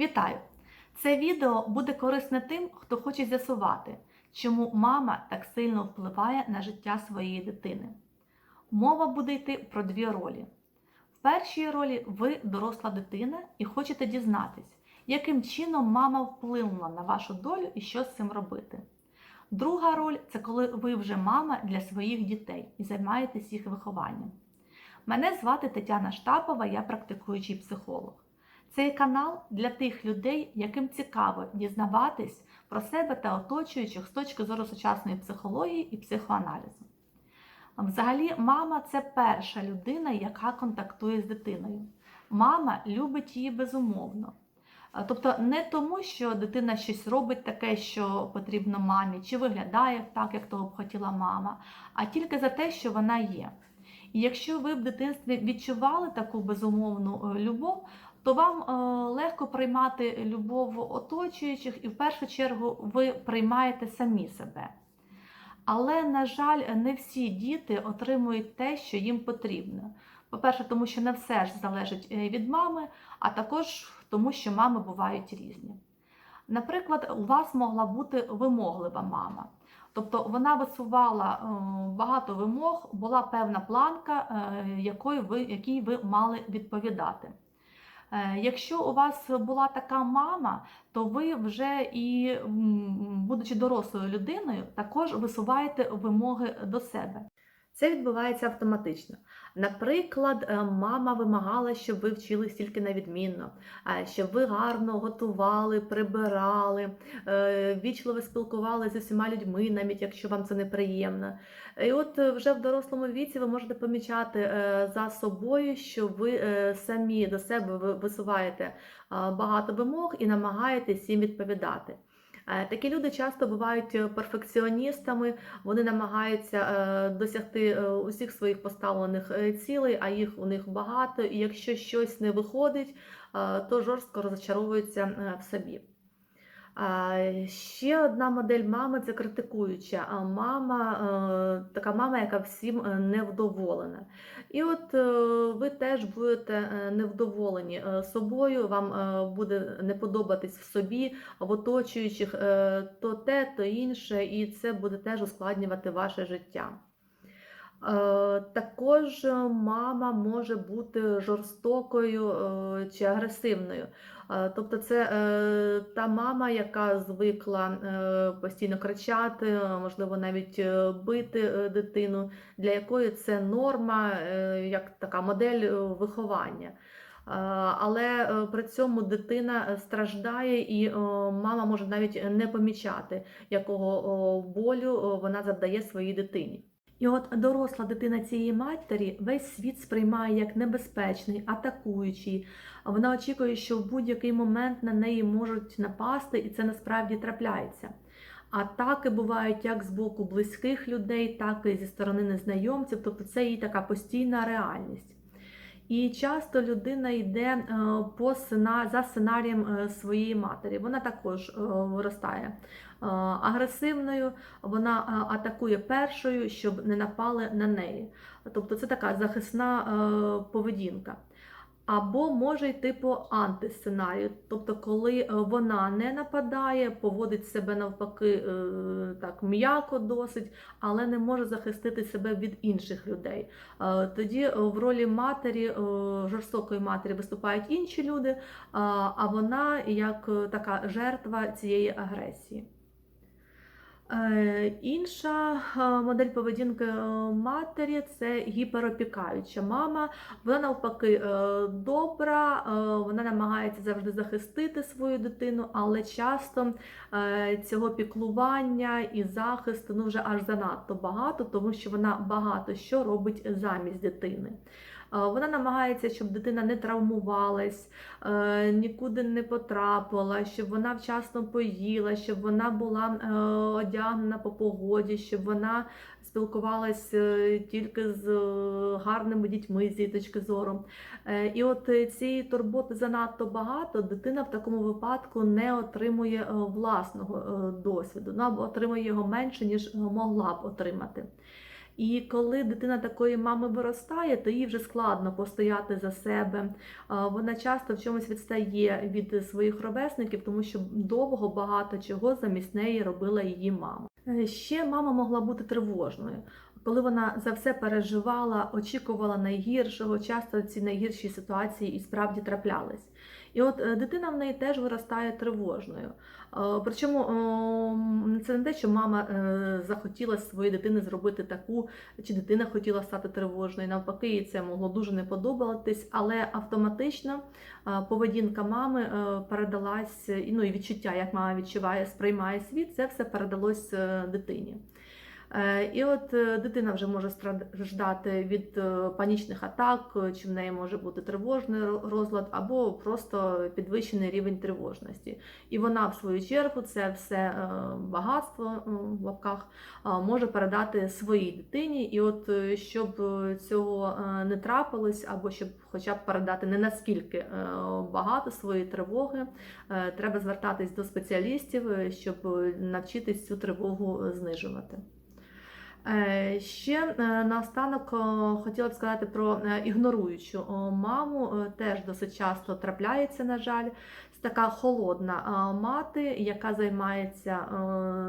Вітаю! Це відео буде корисне тим, хто хоче з'ясувати, чому мама так сильно впливає на життя своєї дитини. Мова буде йти про дві ролі. В першій ролі ви доросла дитина і хочете дізнатись, яким чином мама вплинула на вашу долю і що з цим робити. Друга роль це коли ви вже мама для своїх дітей і займаєтесь їх вихованням. Мене звати Тетяна Штапова, я практикуючий психолог. Цей канал для тих людей, яким цікаво дізнаватись про себе та оточуючих з точки зору сучасної психології і психоаналізу. Взагалі, мама це перша людина, яка контактує з дитиною. Мама любить її безумовно. Тобто не тому, що дитина щось робить таке, що потрібно мамі, чи виглядає так, як того б хотіла мама, а тільки за те, що вона є. І якщо ви в дитинстві відчували таку безумовну е, любов, то вам е, легко приймати любов оточуючих, і в першу чергу ви приймаєте самі себе. Але, на жаль, не всі діти отримують те, що їм потрібно. По-перше, тому що не все ж залежить е, від мами, а також тому, що мами бувають різні. Наприклад, у вас могла бути вимоглива мама. Тобто вона висувала е, багато вимог, була певна планка, якій ви мали відповідати. Е, Якщо у вас була така мама, то ви вже і, будучи дорослою людиною, також висуваєте вимоги до себе. Це відбувається автоматично. Наприклад, е, мама вимагала, щоб ви вчились тільки на відмінно, е, щоб ви гарно готували, прибирали, е, вічливо спілкувалися з усіма людьми, навіть якщо вам це неприємно. І от вже в дорослому віці ви можете помічати за собою, що ви самі до себе висуваєте багато вимог і намагаєтесь їм відповідати. Е, Такі люди часто бувають е, перфекціоністами, вони намагаються е, досягти усіх своїх поставлених цілей, а їх у них багато. І якщо щось не виходить, то жорстко розчаровуються в собі. Ще одна модель мами це критикуюча. А мама, е, така мама, яка всім е, невдоволена. І от е, ви теж будете невдоволені собою, вам буде не подобатись в собі, в оточуючих то те, то інше, і це буде теж ускладнювати ваше життя. Також мама може бути жорстокою чи агресивною. Тобто це е, та мама, яка звикла е, постійно кричати, можливо, навіть е, бити дитину, для якої це норма, як така модель виховання. Але при цьому дитина страждає, і мама може навіть не помічати, якого болю вона завдає своїй дитині. І от доросла дитина цієї матері весь світ сприймає як небезпечний, атакуючий. Вона очікує, що в будь-який момент на неї можуть напасти, і це насправді трапляється. Атаки бувають як з боку близьких людей, так і зі сторони незнайомців, тобто це її така постійна реальність. І часто людина йде е, по за сценарієм е, своєї матері. Вона також е, виростає агресивною, вона атакує першою, щоб не напали на неї. Тобто це така захисна поведінка. Або може йти по антисценарію, тобто, коли е, вона не нападає, поводить себе навпаки е, так м'яко досить, але не може захистити себе від інших людей. Е, Тоді в ролі матері, жорстокої матері виступають інші люди, а вона як така жертва цієї агресії. Е, Інша е, модель поведінки е, матері це гіперопікаюча мама. Вона навпаки добра, вона намагається завжди захистити свою дитину, але часто цього піклування і захисту ну, вже аж занадто багато, тому що вона багато що робить замість дитини. Е, Вона намагається, щоб дитина не травмувалась, е, нікуди не потрапила, щоб вона вчасно поїла, щоб вона була е, одягнена по погоді, щоб вона спілкувалась е, тільки з гарними дітьми з її точки зору. І от цієї турботи занадто багато, дитина в такому випадку не отримує власного досвіду, або отримує його менше, ніж могла б отримати. І коли дитина такої мами виростає, то їй вже складно постояти за себе. Вона часто в чомусь відстає від своїх ровесників, тому що довго багато чого замість неї робила її мама. Е, Ще мама могла бути тривожною. Коли вона за все переживала, очікувала найгіршого, часто ці найгірші ситуації і справді траплялись. І от е, дитина в неї теж виростає тривожною. Е, Причому ем, це не те, що мама е, захотіла з своєї дитини зробити таку, чи дитина хотіла стати тривожною. Навпаки, їй це могло дуже не подобатись, але автоматично е, поведінка мами е, передалась, е, ну і відчуття, як мама відчуває, сприймає світ, це все передалось е, дитині. Е, І от е, дитина вже може страждати від е, панічних атак, чи в неї може бути тривожний розлад, або просто підвищений рівень тривожності. І вона, в свою чергу, це все багатство в лапках може передати своїй дитині. І от щоб цього не трапилось, або щоб хоча б передати не наскільки багато своєї тривоги, треба звертатись до спеціалістів, щоб навчитись цю тривогу знижувати. Е, Ще е, наостанок е, хотіла б сказати про ігноруючу маму. Теж досить часто трапляється, на жаль, Це така холодна мати, яка займається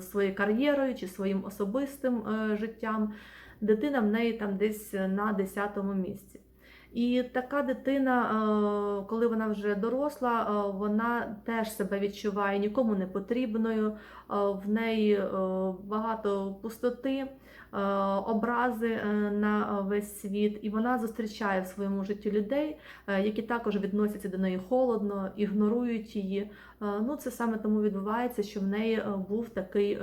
своєю кар'єрою чи своїм особистим життям. Дитина в неї там десь на 10-му місці. І така дитина, коли вона вже доросла, вона теж себе відчуває нікому не потрібною, в неї багато пустоти, образи е, на весь світ, і вона зустрічає в своєму житті людей, е, які також відносяться до неї холодно, ігнорують її. Е, Ну, це саме тому відбувається, що в неї е, був такий е,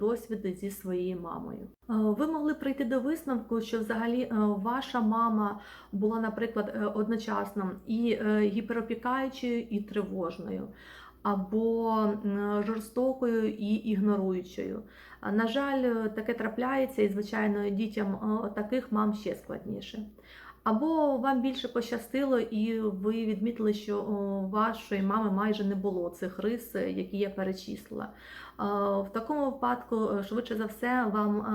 досвід зі своєю мамою. Е, Ви могли прийти до висновку, що взагалі е, ваша мама була, наприклад, е, одночасно і е, гіперопікаючою, і тривожною, або жорстокою і ігноруючою. На жаль, е, таке трапляється, і, звичайно, дітям е, таких мам ще складніше. Або вам більше пощастило, і ви відмітили, що о, вашої мами майже не було цих рис, е, які я перечислила. Е, В такому випадку, е, швидше за все, вам е,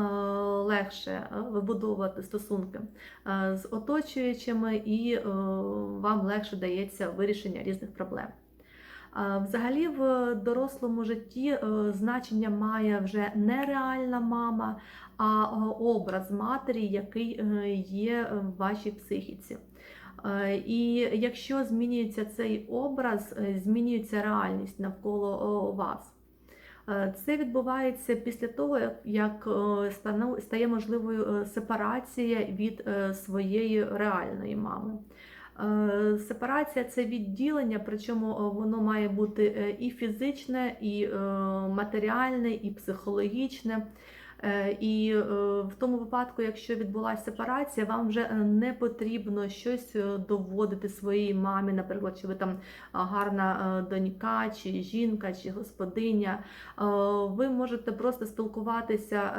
легше е, вибудовувати стосунки е, з оточуючими, і е, вам легше дається вирішення різних проблем. Взагалі, в дорослому житті е, значення має вже не реальна мама, а е, образ матері, який е, є в вашій психіці. І якщо змінюється цей образ, змінюється реальність навколо вас. Це відбувається після того, як- стає можливою сепарація від своєї реальної мами. Е, Сепарація це відділення, причому е, воно має бути е, і фізичне, і матеріальне, і психологічне. Е, І е, в тому випадку, якщо відбулася сепарація, вам вже е, не потрібно щось доводити своїй мамі, наприклад, чи ви там гарна донька, чи жінка, чи господиня. Ви можете просто спілкуватися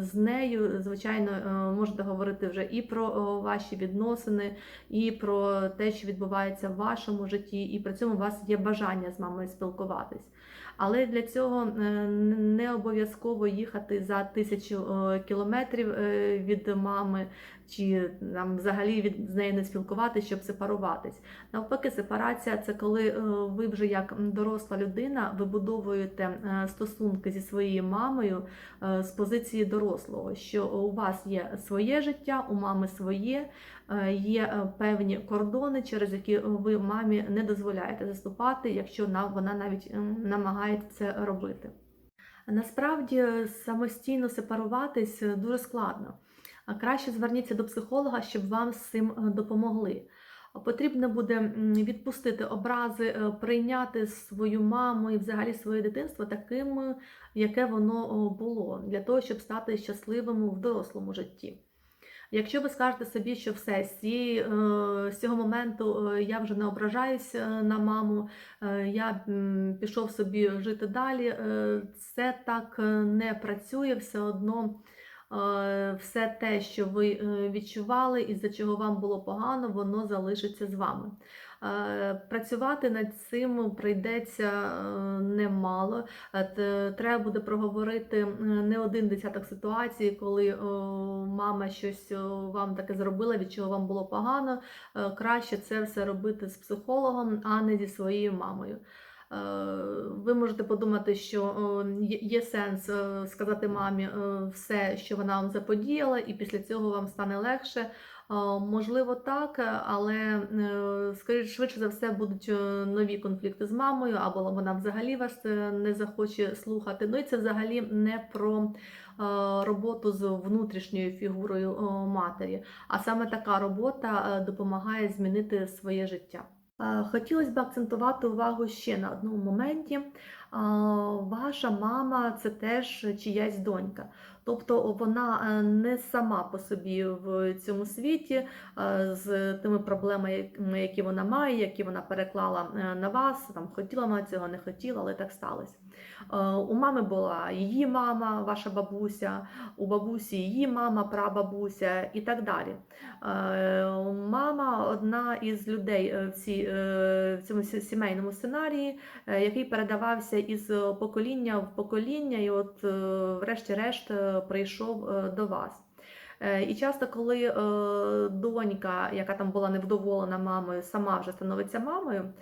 з нею. Звичайно, можете говорити вже і про ваші відносини, і про те, що відбувається в вашому житті, і при цьому у вас є бажання з мамою спілкуватись. Але для цього е, не обов'язково їхати за тисячу е, кілометрів е, від мами, чи нам взагалі від з нею не спілкуватися, щоб сепаруватись. Навпаки, сепарація це коли е, ви вже як доросла людина вибудовуєте е, стосунки зі своєю мамою е, з позиції дорослого, що у вас є своє життя, у мами своє, є певні кордони, через які ви мамі не дозволяєте заступати, якщо на- вона навіть намагається це робити. Насправді самостійно сепаруватись дуже складно. Краще зверніться до психолога, щоб вам з цим е, допомогли. Потрібно буде відпустити образи, е, прийняти свою маму і взагалі своє дитинство таким, е, яке воно було, для того, щоб стати щасливим в дорослому житті. Якщо ви скажете собі, що все з, цього моменту я вже не ображаюся на маму, я пішов собі жити далі, це так не працює все одно. Е, Все те, що ви е, відчували і за чого вам було погано, воно залишиться з вами. Е, Працювати над цим прийдеться немало. Треба буде проговорити не один десяток ситуацій, коли мама щось вам таке зробила, від чого вам було погано. Краще це все робити з психологом, а не зі своєю мамою. Е, Ви можете подумати, що е, є- сенс е, сказати мамі все, що вона вам заподіяла, і після цього вам стане легше. Можливо, так, але скоріше швидше за все будуть нові конфлікти з мамою, або вона взагалі вас не захоче слухати. Ну і це взагалі не про роботу з внутрішньою фігурою матері, а саме така робота допомагає змінити своє життя. Хотілося б акцентувати увагу ще на одному моменті. Ваша мама це теж чиясь донька. Тобто вона е, не сама по собі в цьому світі е, з тими проблемами, які вона має, які вона переклала е, на вас. Там хотіла вона цього, не хотіла, але так сталося. У мами була її мама, ваша бабуся, у бабусі її мама, прабабуся і так далі. Мама одна із людей в, цьому сімейному сценарії, який передавався із покоління в покоління, і от, врешті-решт, прийшов е, до вас. Е, І часто, коли е, донька, яка там була невдоволена мамою, сама вже становиться мамою,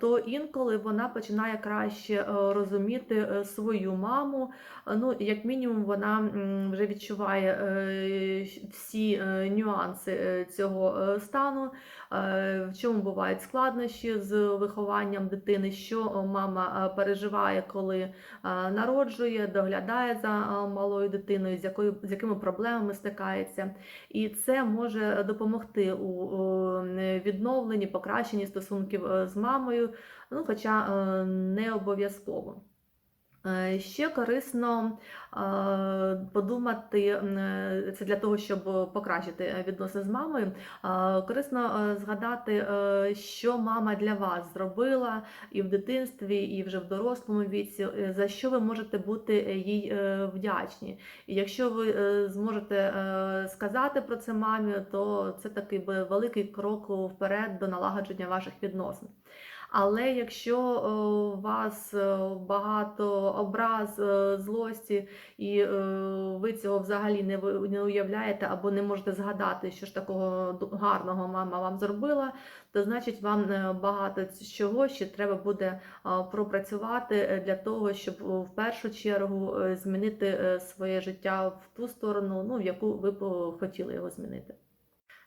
то інколи вона починає краще е, розуміти е, свою маму. Е, Ну, як мінімум, вона вже відчуває всі нюанси цього стану, в чому бувають складнощі з вихованням дитини, що мама переживає, коли народжує, доглядає за малою дитиною, з якою з якими проблемами стикається. І це може допомогти у відновленні, покращенні стосунків з мамою, ну, хоча е, не обов'язково. Е, Ще корисно е, подумати, е, це для того, щоб покращити відносини з мамою. Корисно згадати, що мама для вас зробила і в дитинстві, і вже в дорослому віці, за що ви можете бути їй вдячні. І якщо ви зможете сказати про це мамі, то це такий великий крок вперед до налагодження ваших відносин. Але якщо е, у вас е, багато образ, е, злості, і ви цього взагалі не уявляєте або не можете згадати, що ж такого гарного мама вам зробила, то значить вам багато чого ще треба буде пропрацювати для того, щоб в першу чергу змінити своє життя в ту сторону, ну, в яку ви б хотіли його змінити.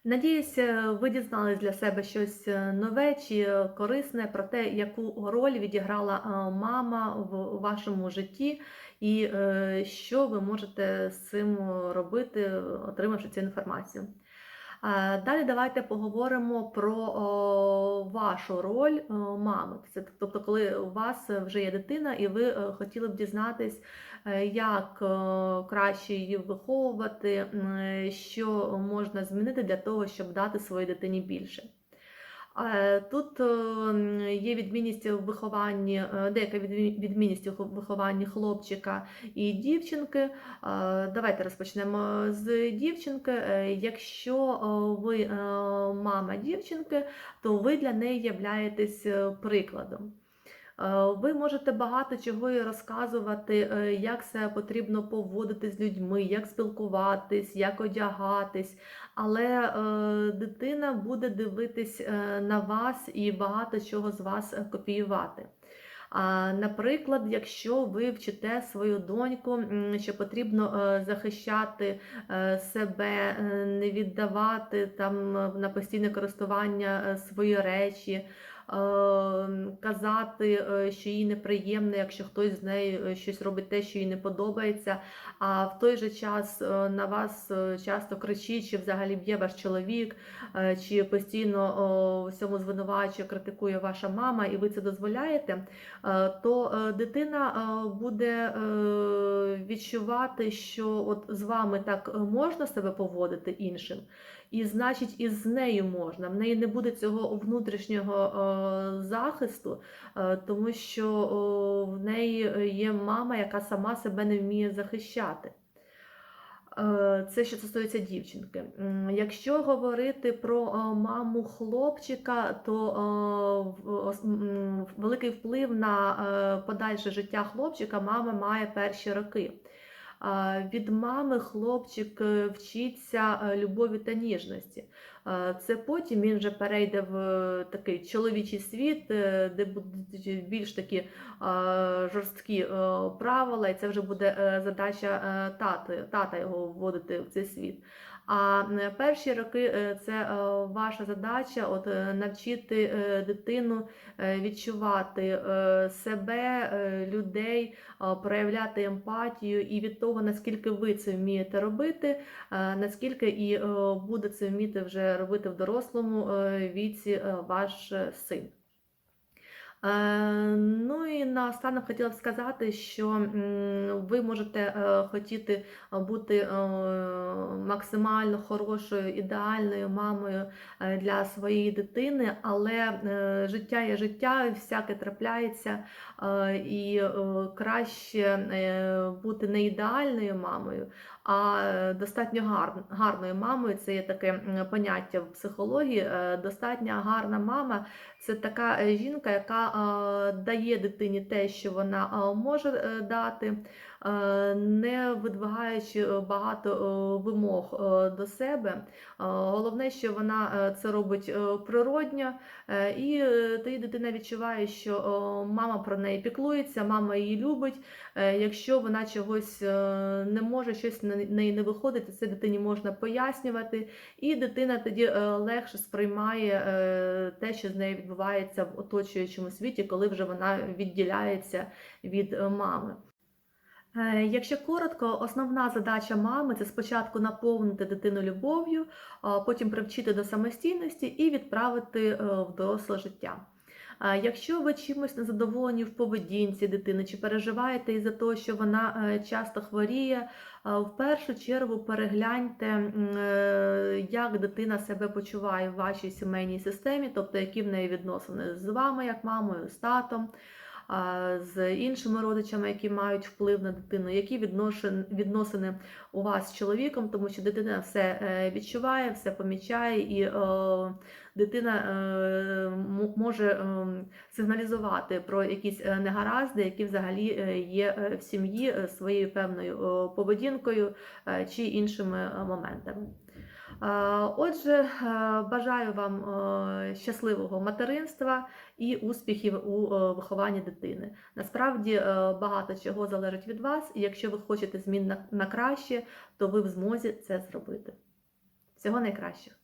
Надіюся, ви дізнались для себе щось е, нове чи е, корисне про те, яку роль відіграла е, мама в вашому житті, і е, що ви можете з цим робити, отримавши цю інформацію. Е, Далі давайте поговоримо про вашу роль мами. Це, тобто, коли у вас вже є дитина, і ви е, хотіли б дізнатись, е, як е, краще її виховувати, е, що можна змінити для того, щоб дати своїй дитині більше. Е, Тут е, є відмінність у вихованні, е, деяка відмінність у вихованні хлопчика і дівчинки. Е, Давайте розпочнемо з дівчинки. Е, Якщо е, ви е, мама дівчинки, то ви для неї являєтесь е, прикладом. Е, Ви можете багато чого їй розказувати, е, як себе потрібно поводити з людьми, як спілкуватись, як одягатись. Але е, дитина буде дивитись на вас і багато чого з вас копіювати. Наприклад, якщо ви вчите свою доньку, що потрібно захищати себе, не віддавати там на постійне користування свої речі, казати, е, що їй неприємно, якщо хтось з нею е, щось робить те, що їй не подобається, а в той же час е, на вас часто кричить, чи взагалі б'є ваш чоловік, чи постійно всьому звинувачує, критикує ваша мама, і ви це дозволяєте, то дитина буде відчувати, що от з вами так можна себе поводити іншим, і значить, і з нею можна. В неї не буде цього внутрішнього захисту, е, тому що в неї є мама, яка сама себе не вміє захищати. Е, Це що стосується дівчинки. Якщо говорити про е, маму хлопчика, то е, великий вплив на е, подальше життя хлопчика мама має перші роки. Від мами хлопчик е, вчиться е, любові та ніжності. Це потім він вже перейде в е, такий чоловічий світ, де будуть більш такі жорсткі правила, і це вже буде задача тата, тата його вводити в цей світ. А перші роки е, це е, ваша задача от, е, навчити дитину відчувати себе, людей, проявляти емпатію, і від того, наскільки ви це вмієте робити, наскільки і буде це вміти вже робити в дорослому віці ваш син. Е, Ну і наостанок хотіла б сказати, що ви можете е, хотіти е, бути максимально хорошою, ідеальною мамою для своєї дитини, але життя є життя, всяке трапляється, і краще бути не ідеальною мамою, а е, достатньо гар- гарною мамою. Це є таке поняття в психології. Е, Достатньо гарна мама це така е, жінка, яка дає дитині те, що вона може дати, не видвигаючи багато вимог до себе. Головне, що вона це робить природньо, і тоді дитина відчуває, що мама про неї піклується, мама її любить. Е, Якщо вона чогось е, не може, щось на неї не виходить, це дитині можна пояснювати, і дитина тоді е, легше сприймає те, що з нею відбувається в оточуючому світі, коли вже вона відділяється від мами. Якщо коротко, основна задача мами це спочатку наповнити дитину любов'ю, потім привчити до самостійності і відправити в доросле життя. Якщо ви чимось незадоволені в поведінці дитини чи переживаєте із-за того, що вона е, часто хворіє, в першу чергу перегляньте, е, як дитина себе почуває в вашій сімейній системі, тобто які в неї відносини з вами, як мамою, з татом, з іншими родичами, які мають вплив на дитину, які відносини у вас з чоловіком, тому що дитина все е, відчуває, все помічає, і е, дитина е, може сигналізувати про якісь негаразди, які взагалі є в сім'ї своєю певною поведінкою чи іншими моментами. Отже, е, бажаю вам е, щасливого материнства і успіхів у е, вихованні дитини. Насправді багато чого залежить від вас, і якщо ви хочете змін на краще, то ви в змозі це зробити. Всього найкращого!